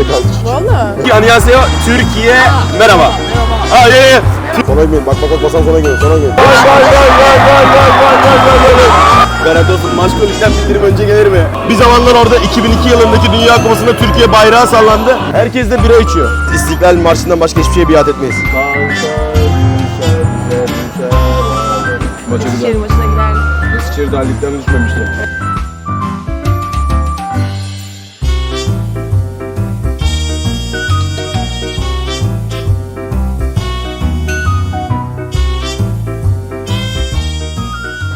Türkiye'de kaldık. Valla. Annyeonghaseyo Türkiye merhaba. Ye ye. Sona gidiyorum. Bak bak bak basan sona gidiyor. Sona gidiyor. Vay vay vay vay vay vay vay vay vay vay. Garanti olsun maç kulüpten bildirim önce gelir mi? Bir zamanlar orada 2002 yılındaki Dünya Kupası'nda Türkiye bayrağı sallandı. Herkes de bira içiyor. İstiklal Marşı'ndan başka hiçbir şeye biat etmeyiz. Maça Şehir maçına giderdim. Eskişehir daha ligden düşmemişti.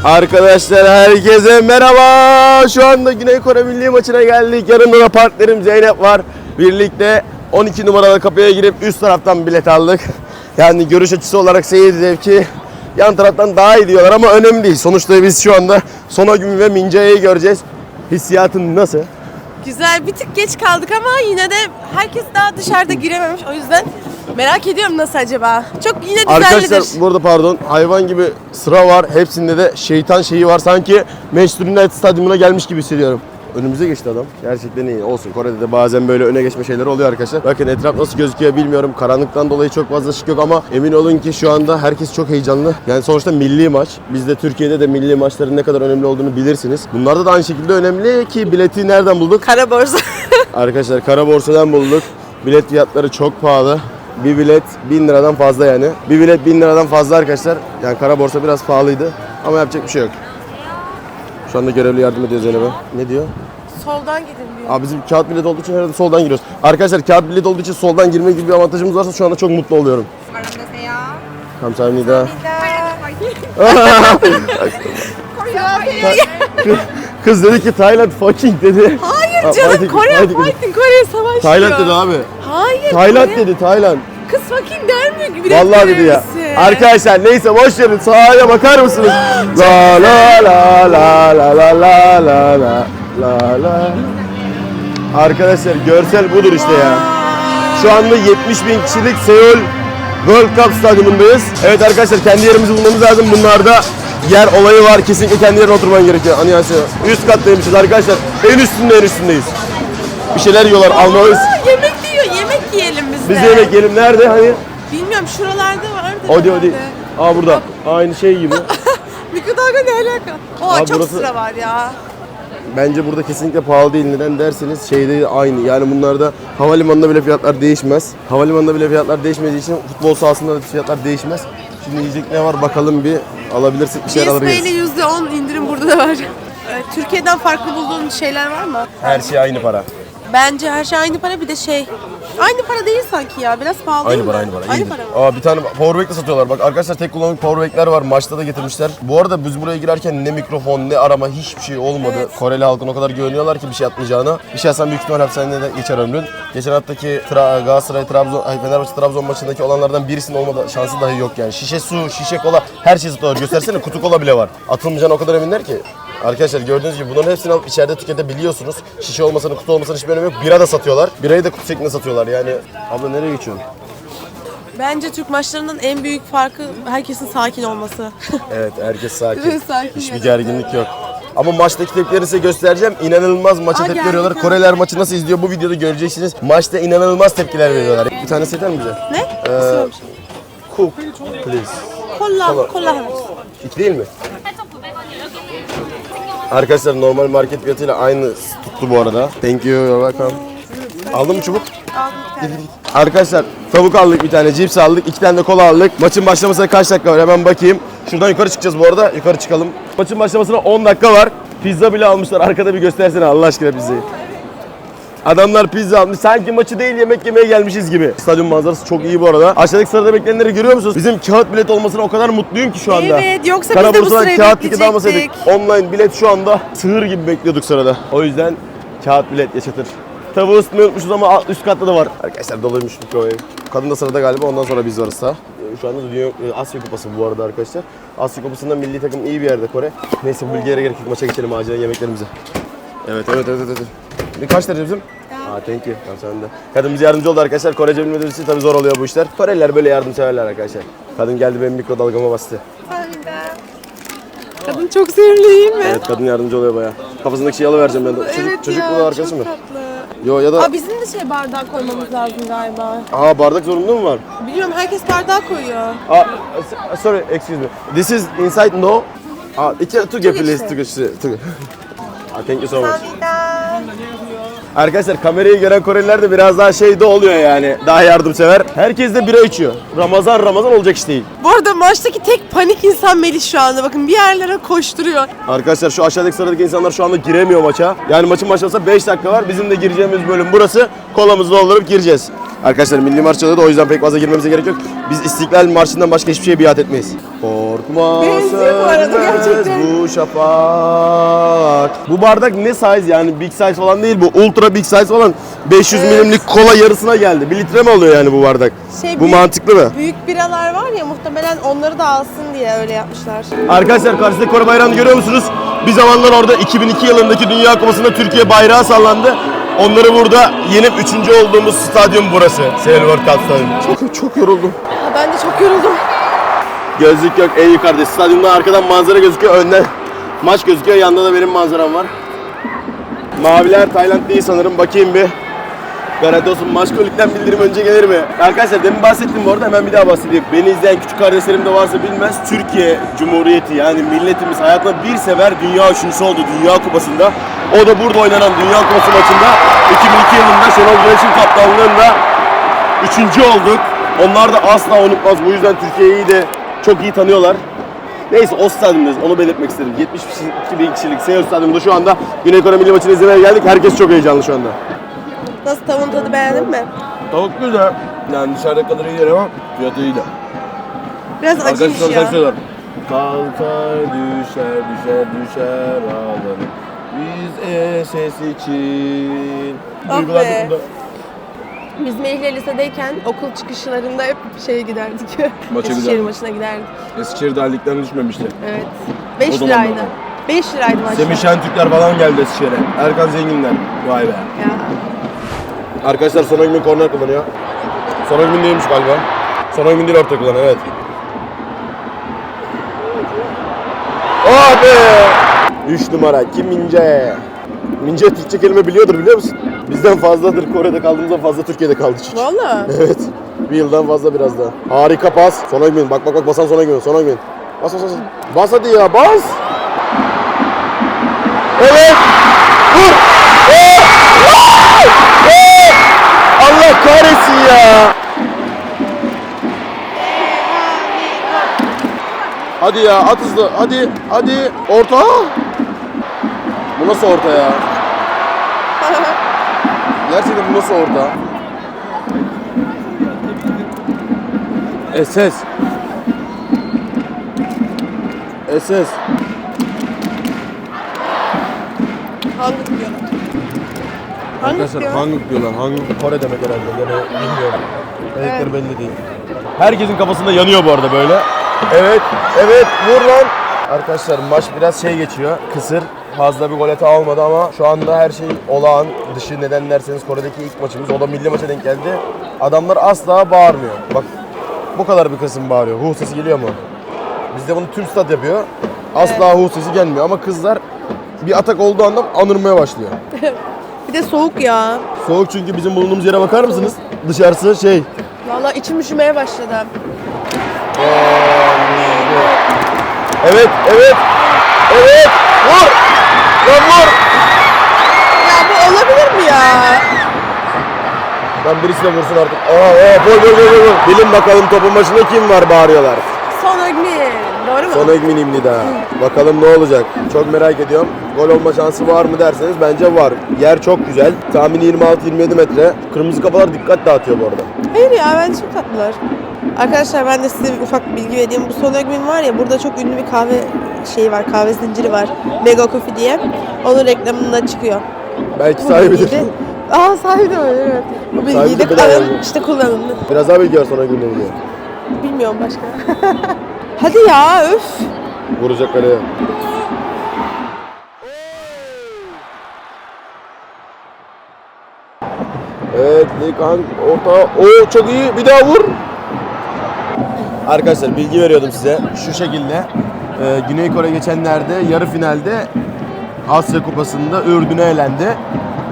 Arkadaşlar herkese merhaba. Şu anda Güney Kore Milli Maçı'na geldik. Yanımda da partnerim Zeynep var. Birlikte 12 numaralı kapıya girip üst taraftan bilet aldık. Yani görüş açısı olarak seyir zevki yan taraftan daha iyi diyorlar ama önemli değil. Sonuçta biz şu anda Sonagüm ve Minca'yı göreceğiz. Hissiyatın nasıl? Güzel bir tık geç kaldık ama yine de herkes daha dışarıda girememiş. O yüzden merak ediyorum nasıl acaba. Çok yine düzenlidir. Arkadaşlar burada pardon hayvan gibi sıra var. Hepsinde de şeytan şeyi var. Sanki Manchester United stadyumuna gelmiş gibi hissediyorum. Önümüze geçti adam. Gerçekten iyi. Olsun. Kore'de de bazen böyle öne geçme şeyleri oluyor arkadaşlar. Bakın etraf nasıl gözüküyor bilmiyorum. Karanlıktan dolayı çok fazla ışık yok ama emin olun ki şu anda herkes çok heyecanlı. Yani sonuçta milli maç. Biz de Türkiye'de de milli maçların ne kadar önemli olduğunu bilirsiniz. Bunlarda da aynı şekilde önemli ki bileti nereden bulduk? Kara borsa. Arkadaşlar kara borsadan bulduk. Bilet fiyatları çok pahalı. Bir bilet 1000 liradan fazla yani. Bir bilet 1000 liradan fazla arkadaşlar. Yani kara borsa biraz pahalıydı ama yapacak bir şey yok. Şu anda görevli yardım ediyor Zeynep'e. Ne diyor? Soldan gidin diyor. Abi bizim kağıt bilet olduğu için herhalde soldan giriyoruz. Arkadaşlar kağıt bilet olduğu için soldan girme gibi bir avantajımız varsa şu anda çok mutlu oluyorum. Kamsahamnida. Kız dedi ki Tayland fucking dedi. Hayır canım Kore fighting Kore savaşıyor. Tayland dedi abi. Hayır. Tayland Kore- dedi Tayland. Kız fucking der mi? Bilet Vallahi dedi ya. Arkadaşlar neyse boş verin sahaya bakar mısınız? La la la la la la la la la la la. Arkadaşlar görsel budur işte ya. Şu anda 70 bin kişilik Seul World Cup stadyumundayız. Evet arkadaşlar kendi yerimizi bulmamız lazım. Bunlarda yer olayı var. Kesinlikle kendi yerine oturman gerekiyor. Aniyası. Üst kattaymışız arkadaşlar. En üstünde en üstündeyiz. Bir şeyler yiyorlar almalıyız. Yemek. Yemek yiyelim biz de. Biz yemek yiyelim. Nerede? Hani? Bilmiyorum şuralarda vardı. Herhalde. odi. Aa burada. Aynı şey gibi. Mikrodalga ne alaka? Oha Abi çok burası- sıra var ya. Bence burada kesinlikle pahalı değil. Neden derseniz şeyde aynı. Yani bunlarda havalimanında bile fiyatlar değişmez. Havalimanında bile fiyatlar değişmediği için futbol sahasında da fiyatlar değişmez. Şimdi yiyecek ne var bakalım bir alabilirsek bir şeyler GSP alabiliriz. ile %10 indirim burada da var. Ee, Türkiye'den farklı bulduğun şeyler var mı? Her şey aynı para. Bence her şey aynı para bir de şey. Aynı para değil sanki ya. Biraz pahalı değil Aynı mi? para aynı para. Aynı İyidir. para mı? Aa bir tane powerbank de satıyorlar. Bak arkadaşlar tek kullanımlık powerbankler var. Maçta da getirmişler. Bu arada biz buraya girerken ne mikrofon ne arama hiçbir şey olmadı. Evet. Koreli halkın o kadar güveniyorlar ki bir şey atmayacağına. Bir şey yapsan büyük ihtimal hapishanede de geçer ömrün. Geçen haftaki Tra- Galatasaray Trabzon ay Fenerbahçe Trabzon maçındaki olanlardan birisinin olmadı şansı dahi yok yani. Şişe su, şişe kola her şey satıyorlar. Göstersene kutu kola bile var. Atılmayacağına o kadar eminler ki. Arkadaşlar gördüğünüz gibi bunların hepsini alıp içeride tüketebiliyorsunuz. Şişe olmasının, kutu olmasının hiçbir önemi yok. Bira da satıyorlar. Birayı da kutu şeklinde satıyorlar yani. Abla nereye geçiyorsun? Bence Türk maçlarının en büyük farkı herkesin sakin olması. Evet herkes sakin. Sakin Hiçbir gerginlik yok. Ama maçtaki tepkileri size göstereceğim. İnanılmaz maça Aa, tepki veriyorlar. geldi. Koreliler maçı nasıl izliyor bu videoda göreceksiniz. Maçta inanılmaz tepkiler veriyorlar. Bir tane yeter mi bize? ne? Ee. Cook please. Kolla, kola. kolla. İki değil mi? Arkadaşlar normal market fiyatıyla aynı tuttu bu arada. Thank you, you're welcome. Aldın mı çubuk? Arkadaşlar tavuk aldık bir tane, cips aldık, iki tane de kola aldık. Maçın başlamasına kaç dakika var hemen bakayım. Şuradan yukarı çıkacağız bu arada. Yukarı çıkalım. Maçın başlamasına 10 dakika var. Pizza bile almışlar. Arkada bir göstersene Allah aşkına pizzayı. Adamlar pizza almış. Sanki maçı değil yemek yemeye gelmişiz gibi. Stadyum manzarası çok iyi bu arada. Aşağıdaki sırada bekleyenleri görüyor musunuz? Bizim kağıt bilet olmasına o kadar mutluyum ki şu anda. Evet, yoksa biz de bu sırayı kağıt tiket almasaydık. Online bilet şu anda sığır gibi bekliyorduk sırada. O yüzden kağıt bilet yaşatır. Tavuğu ısıtmayı unutmuşuz ama üst katta da var. Arkadaşlar doluymuş mikroyu. Kadın da sırada galiba ondan sonra biz varız sağ. Ee, Şu anda Dünya, e, Asya Kupası bu arada arkadaşlar. Asya Kupası'nda milli takım iyi bir yerde Kore. Neyse bu bilgiye gerek yok. Maça geçelim acilen yemeklerimize. Evet evet evet evet. Bir kaç derece bizim? Aa thank you. Tamam sen de. Kadın bize yardımcı oldu arkadaşlar. Korece bilmediğimiz için tabii zor oluyor bu işler. Koreliler böyle yardımseverler arkadaşlar. Kadın geldi benim mikrodalgama bastı. Kadın çok sevimli değil mi? Evet kadın yardımcı oluyor baya. Kafasındaki şeyi alıvereceğim ben de. Çocuk, çocuk bu da arkadaşım mı? Çok tatlı. Yo ya da... Aa bizim de şey bardağı koymamız lazım galiba. Aa bardak zorunlu mu var? Biliyorum herkes bardağı koyuyor. Aa, sorry, excuse me. This is inside no. Aa, iki two. Two get- two get. Aa, thank you so much. Arkadaşlar kamerayı gören Koreliler de biraz daha şey de oluyor yani. Daha yardımsever. Herkes de bira içiyor. Ramazan Ramazan olacak iş değil. Bu arada maçtaki tek panik insan Melih şu anda. Bakın bir yerlere koşturuyor. Arkadaşlar şu aşağıdaki sıradaki insanlar şu anda giremiyor maça. Yani maçın başlamasına 5 dakika var. Bizim de gireceğimiz bölüm burası. Kolamızı doldurup gireceğiz. Arkadaşlar milli marş çalıyordu o yüzden pek fazla girmemize gerek yok. Biz İstiklal Marşı'ndan başka hiçbir şeye biat etmeyiz. Korkma Benziyor bu arada sönmez gerçekten. bu şafak. Bu bardak ne size yani big size falan değil bu ultra big size falan 500 Evet. milimlik kola yarısına geldi. 1 litre mi oluyor yani bu bardak? Şey, bu büyük- mantıklı mı? Büyük biralar var ya muhtemelen onları da alsın diye öyle yapmışlar. Arkadaşlar karşıdaki Kore bayrağını görüyor musunuz? Bir zamanlar orada 2002 yılındaki Dünya Kupası'nda Türkiye bayrağı sallandı. Onları burada yenip üçüncü olduğumuz stadyum burası. Silver Cup Stadyum. Çok, çok yoruldum. Ha, ben de çok yoruldum. Gözlük yok en yukarıda. Stadyumda arkadan manzara gözüküyor. Önden maç gözüküyor. Yanında da benim manzaram var. Maviler Tayland değil sanırım. Bakayım bir. Garanti olsun maç kolikten bildirim önce gelir mi? Arkadaşlar demin bahsettim bu arada hemen bir daha bahsedeyim. Beni izleyen küçük kardeşlerim de varsa bilmez. Türkiye Cumhuriyeti yani milletimiz hayatında bir sefer dünya üçüncüsü oldu Dünya Kupası'nda. O da burada oynanan Dünya Kupası maçında 2002 yılında Şenol Güneş'in kaptanlığında üçüncü olduk. Onlar da asla unutmaz. Bu yüzden Türkiye'yi de çok iyi tanıyorlar. Neyse o stadyumdayız. Onu belirtmek istedim. 72 bin kişilik Seul Stadyumunda şu anda Güney Kore Milli Maçı'nı izlemeye geldik. Herkes çok heyecanlı şu anda. Nasıl tavuğun tadı beğendin mi? Tavuk güzel. Yani dışarıda kadar iyi değil ama fiyatı iyi de. Biraz acıymış Arkadaşlar ya. söyler. Kalkar düşer düşer düşer ağlarım. Biz SS için. Duygular be. Biz Melih'le lisedeyken okul çıkışlarında hep şeye giderdik. Maça Eskişehir giderdik. maçına giderdik. Eskişehir daha ligden düşmemişti. Evet. 5 O zamanlar liraydı. mı? 5 liraydı maç. Semih Şentürkler falan geldi Eskişehir'e. Erkan Zenginler. Vay be. Ya. Arkadaşlar son gün korner kullanıyor. Son gün değilmiş galiba. Son gün değil orta kullanıyor evet. Oh be! 3 numara Kim Mince. Mince Türkçe kelime biliyordur biliyor musun? Bizden fazladır. Kore'de kaldığımızdan fazla Türkiye'de kaldı çünkü. Valla. Evet. Bir yıldan fazla biraz daha. Harika pas. Sona gün. Bak bak bak basan sona gün. Sona gün. Bas bas bas. Bas hadi ya bas. Evet. Vur. Oh! Oh! Oh! Allah kahretsin ya. Hadi ya at hızlı. Hadi hadi. Orta. Bu nasıl orta ya? Gerçekten bu nasıl orta? SS. SS. Hangi diyorlar? Arkadaşlar diyor? Hanguk diyorlar. Hanguk Kore demek herhalde. Yani bilmiyorum. Dedikleri belli değil. Herkesin kafasında yanıyor bu arada böyle. Evet, evet vur lan. Arkadaşlar maç biraz şey geçiyor. Kısır. Fazla bir gol hata olmadı ama şu anda her şey olağan dışı neden derseniz Kore'deki ilk maçımız. O da milli maça denk geldi. Adamlar asla bağırmıyor. Bak bu kadar bir kısım bağırıyor. Hu sesi geliyor mu? Bizde bunu tüm stat yapıyor. Asla hu sesi gelmiyor ama kızlar bir atak olduğu anda anırmaya başlıyor. Bir de soğuk ya. Soğuk çünkü bizim bulunduğumuz yere bakar mısınız? Dışarısı şey. Valla içim üşümeye başladı. Evet, evet. Evet. Vur. Lan vur. Ya bu olabilir mi ya? Lan birisi de vursun artık. Aa, aa, gol gol gol gol. Bilin bakalım topun başında kim var bağırıyorlar. Son Ögmin. Son Egmin daha. Bakalım ne olacak. Çok merak ediyorum. Gol olma şansı var mı derseniz bence var. Yer çok güzel. Tahmini 26-27 metre. Kırmızı kafalar dikkat dağıtıyor bu arada. Hayır ya bence çok tatlılar. Arkadaşlar ben de size bir ufak bilgi vereyim. Bu Son Ögmin var ya burada çok ünlü bir kahve şeyi var. Kahve zinciri var. Mega Coffee diye. Onun reklamında çıkıyor. Belki Bu sahibidir. bilgiyi de- Aa sahibi de öyle evet. Bu bilgiyi Sahibi de de bedava alın yazıyor. işte kullanın. Biraz daha bilgi var sonra günde gidiyor. Bilmiyorum başka. Hadi ya öf. Vuracak kaleye. Evet, Likan orta. Oo çok iyi. Bir daha vur. Arkadaşlar bilgi veriyordum size. Şu şekilde. e, Güney Kore geçenlerde yarı finalde Asya Kupası'nda Ürdün'e elendi.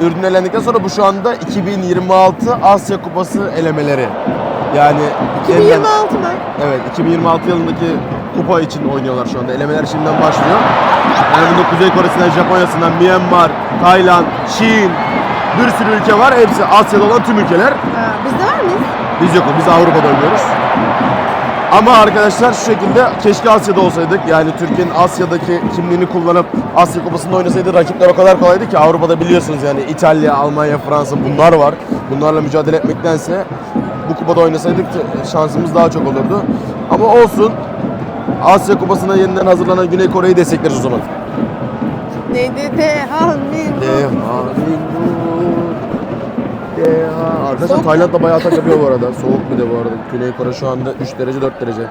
Ürdün elendikten sonra bu şu anda 2026 Asya Kupası elemeleri. Yani yeniden- 2026 mı? Evet 2026 yılındaki kupa için oynuyorlar şu anda. Elemeler şimdiden başlıyor. Yani bunda Kuzey Kore'sinden, Japonya'sından, Myanmar, Tayland, Çin bir sürü ülke var. Hepsi Asya'da olan tüm ülkeler. Ha, biz de var mıyız? Biz yokuz. Biz Avrupa'da oynuyoruz. Ama arkadaşlar şu şekilde keşke Asya'da olsaydık. Yani Türkiye'nin Asya'daki kimliğini kullanıp Asya Kupası'nda oynasaydı rakipler o kadar kolaydı ki Avrupa'da biliyorsunuz yani İtalya, Almanya, Fransa bunlar var. Bunlarla mücadele etmektense bu kupada oynasaydık t- şansımız daha çok olurdu. Ama olsun. Asya Kupası'na yeniden hazırlanan Güney Kore'yi destekleriz o zaman. Neydi? Dehan Arkadaşlar Soğuk. Tayland da bayağı atak yapıyor bu arada. Soğuk bir de bu arada. Güney Kore şu anda 3 derece 4 derece.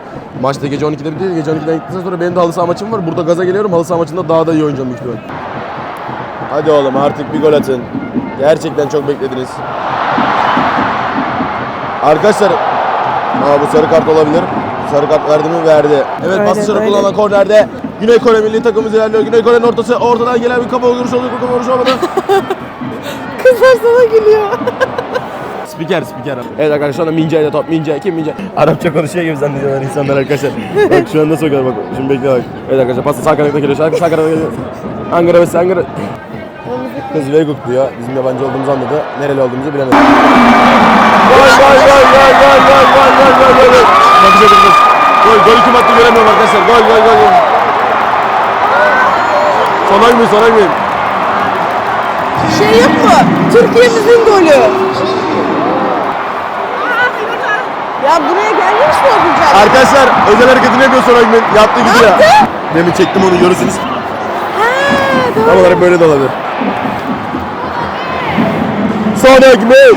Maçta gece 12'de bitiyor. Gece 12'den gittikten sonra benim de halı saha maçım var. Burada gaza geliyorum. Halı saha maçında daha da iyi oynayacağım büyük ihtimal. Hadi oğlum artık bir gol atın. Gerçekten çok beklediniz. Arkadaşlar Aa, bu sarı kart olabilir. Sarı kart verdi mi? Verdi. Evet Öyle, pası dışarı öyle. kullanılan kornerde Güney Kore milli takımımız ilerliyor. Güney Kore'nin ortası ortadan gelen bir kafa vuruş oluyor. Bu kafa vuruş olmadı. Kızlar sana gülüyor. Spiker, spiker. Evet arkadaşlar şu Mince ile top. Mince, kim Mince? Arapça konuşuyor gibi zannediyorlar insanlar arkadaşlar. bak şu anda sokuyor bak. Şimdi bekle bak. Evet arkadaşlar pasta sağ kanatına geliyor. Sağ, kanatına geliyor. Ankara ve Ankara. Kız Veyguk diyor. Bizim yabancı olduğumuzu anladı. Nereli olduğumuzu bilemedi. Gol gol gol gol gol gol gol gol gol gol gol. Bakacak mısınız? Gol, golü kim attı göremiyorum arkadaşlar. Gol gol gol gol. Sonay mı sonay mı? Şey yok mu? Türkiye'mizin golü. Ya buraya gelmiş mi olacak? Arkadaşlar özel hareketini yapıyor sonra gün yaptı gidiyor. yaptı? Demin çektim onu görürsünüz. Ha, doğru. Tam olarak böyle de olabilir. Son ekmek.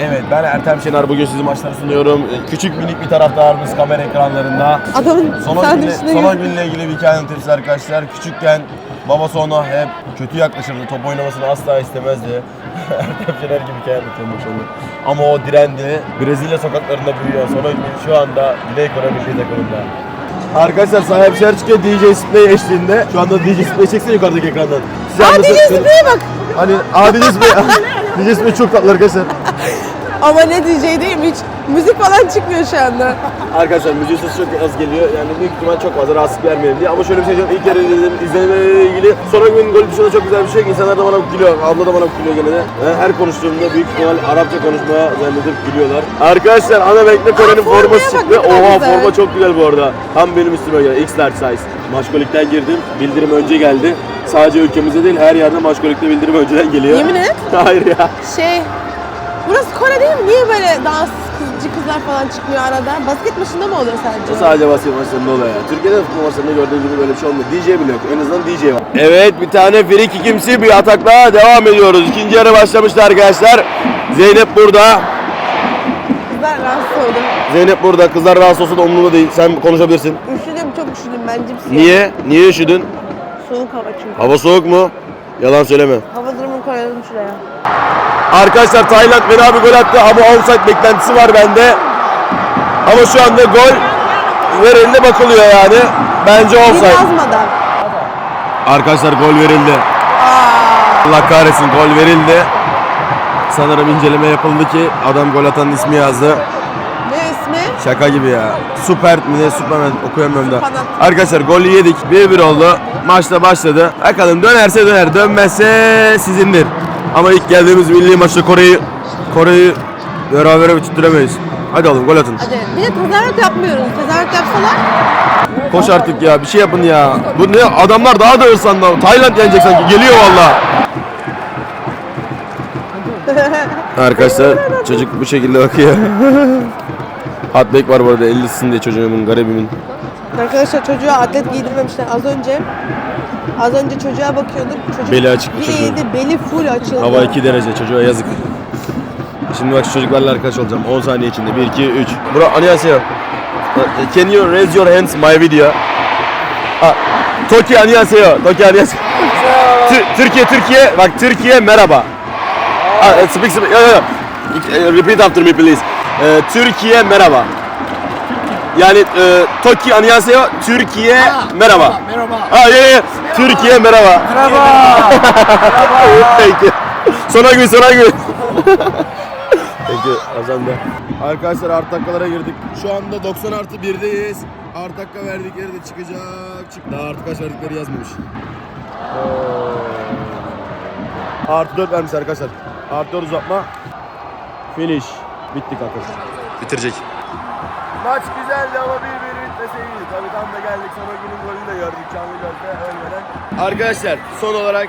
Evet ben Ertem Şener bugün sizi maçları sunuyorum. Ee, Küçük minik bir taraftarımız kamera ekranlarında. Adamın Son sandviçine Son gül. günle ilgili bir hikaye anlatırız arkadaşlar. Küçükken babası ona hep kötü yaklaşırdı. Top oynamasını asla istemezdi. Ertem Şener gibi hikaye anlatıyorum şu anda. Ama o direndi. Brezilya sokaklarında büyüyor. Son gün şu anda Güney Kore milli takımında. Arkadaşlar sahip dışarı çıkıyor DJ Splay eşliğinde. Şu anda DJ Splay çeksene yukarıdaki ekrandan. Size Aa DJ Spray'e bak. Hani DJ Splay. DJ Splay çok tatlı arkadaşlar. Ama ne DJ değil mi hiç? Müzik falan çıkmıyor şu anda. Arkadaşlar müziğin sesi çok az geliyor. Yani büyük ihtimal çok fazla rahatsız vermeyelim diye. Ama şöyle bir şey diyeceğim. İlk kere izledim. İzlemeyle ilgili. Sonra gün gol dışında çok güzel bir şey. İnsanlar da bana gülüyor. Abla da bana gülüyor gene de. Her konuştuğumda büyük ihtimal Arapça konuşmaya zannedip gülüyorlar. Arkadaşlar ana renkli Kore'nin formaya forması bak, çıktı. ne kadar Oha güzel. forma çok güzel bu arada. Tam benim üstüme göre. X large size. Maşkolik'ten girdim. Bildirim önce geldi. Sadece ülkemizde değil her yerde Maşkolik'te bildirim önceden geliyor. Yemin et. Hayır ya. Şey, burası Kore değil mi? Niye böyle dans kızcı kızlar falan çıkmıyor arada? Basket maçında mı oluyor O sadece? sadece basket maçlarında oluyor ya. Türkiye'de de futbol maçlarında gördüğünüz gibi böyle bir şey olmuyor. DJ bile yok. En azından DJ var. Evet bir tane free kickimsi bir atakla devam ediyoruz. İkinci yarı başlamıştı arkadaşlar. Zeynep burada. Kızlar rahatsız oldu. Zeynep burada. Kızlar rahatsız olsa da umurumda değil. Sen konuşabilirsin. Üşüdüm, çok üşüdüm ben cips yedim. Niye? Niye üşüdün? Soğuk hava çünkü. Hava soğuk mu? Yalan söyleme. Hava durumunu koyalım şuraya. Arkadaşlar Tayland fena bir gol attı ama offside beklentisi var bende. Ama şu anda gol verildi bakılıyor yani. Bence Bir yazmadan. Arkadaşlar gol verildi. Allah kahretsin gol verildi. Sanırım inceleme yapıldı ki adam gol atanın ismi yazdı. Şaka gibi ya. Süper mi ne Superman okuyamıyorum da. Arkadaşlar golü yedik. 1-1 oldu. Maçta başladı. Bakalım dönerse döner. Dönmezse sizindir. Ama ilk geldiğimiz milli maçta Kore'yi Kore'yi berabere bitirttiremeyiz. Hadi oğlum gol atın. Hadi. Bir de tezahürat yapmıyoruz. Tezahürat yapsalar. Koş artık ya bir şey yapın ya. Bu ne adamlar daha da hırslandı. Tayland yenecek sanki. Geliyor valla. Arkadaşlar çocuk bu şekilde bakıyor. Hotback var bu arada 50'sin diye çocuğumun garibimin. Arkadaşlar çocuğa atlet giydirmemişler. Az önce az önce çocuğa bakıyorduk. Çocuk Beli açık bir çocuğun. eğildi, beli full açıldı. Hava 2 derece çocuğa yazık. Şimdi bak şu çocuklarla arkadaş olacağım 10 saniye içinde 1 2 3. Bro annyeonghaseyo. Can you raise your hands my video? Ah, Toki annyeonghaseyo. Toki annyeonghaseyo. Tü- Türkiye Türkiye bak Türkiye merhaba. Ah, speak speak. Yo, yo, yo. Repeat after me please. Ee, Türkiye merhaba. Yani e, Toki annyeonghaseyo. Türkiye merhaba. Merhaba. Ah, yeah, yeah. Türkiye merhaba. Merhaba. Thank you. Sona gün sonra gün. Thank you. Ozan da. Arkadaşlar art dakikalara girdik. Şu anda 90 artı 1'deyiz. Art dakika verdikleri de çıkacak. Çık. Daha artı kaç verdikleri yazmamış. Ee, Artı 4 vermiş arkadaşlar. Artı 4 uzatma. Finish. Bittik arkadaşlar. Bitirecek. Maç güzeldi ama bir bir bitmeseydi. Tabii tam da geldik sonra günün golünü de gördük canlı gözle ölmeden. Arkadaşlar son olarak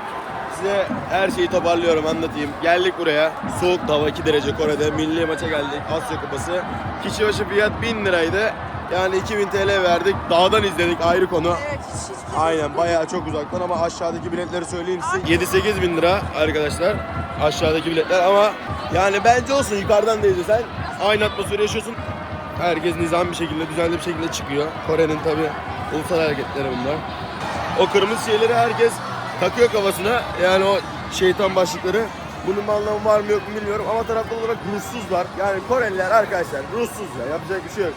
size her şeyi toparlıyorum anlatayım. Geldik buraya. Soğuk hava 2 derece Kore'de. Milli maça geldik. Asya Kupası. Kişi başı fiyat 1000 liraydı. Yani 2000 TL verdik. Dağdan izledik ayrı konu. Evet hiç hiç. Aynen bayağı çok uzaktan ama aşağıdaki biletleri söyleyeyim size. 7-8 bin lira arkadaşlar aşağıdaki biletler ama yani bence olsun yukarıdan da izlesen aynı atmosferi yaşıyorsun. Herkes nizam bir şekilde düzenli bir şekilde çıkıyor. Kore'nin tabi ulusal hareketleri bunlar. O kırmızı şeyleri herkes takıyor kafasına yani o şeytan başlıkları. Bunun bir anlamı var mı yok mu bilmiyorum ama taraftar olarak ruhsuzlar. Yani Koreliler arkadaşlar ruhsuz ya yapacak bir şey yok.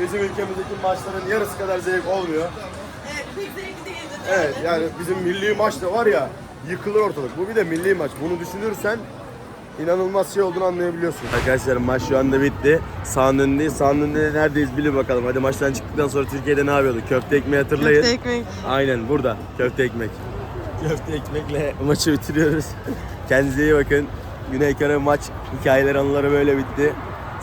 Bizim ülkemizdeki maçların yarısı kadar zevk olmuyor. Evet pek zevkli değildi. Evet yani bizim milli maçta var ya yıkılır ortalık. Bu bir de milli maç. Bunu düşünürsen inanılmaz şey olduğunu anlayabiliyorsun. Arkadaşlar maç şu anda bitti. Sahanın önündeyiz. Sahanın önünde neredeyiz bilin bakalım. Hadi maçtan çıktıktan sonra Türkiye'de ne yapıyorduk? Köfte ekmeği hatırlayın. Köfte ekmek. Aynen burada. Köfte ekmek. Köfte ekmekle maçı bitiriyoruz. Kendinize iyi bakın. Güney Kore maç hikayeleri anıları böyle bitti.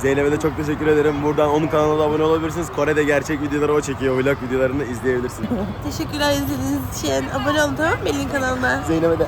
Zeynep'e de çok teşekkür ederim. Buradan onun kanalına da abone olabilirsiniz. Kore'de gerçek videoları o çekiyor. Vlog videolarını izleyebilirsiniz. Teşekkürler izlediğiniz için. Abone olun tamam mı Melin kanalına? Zeynep'e de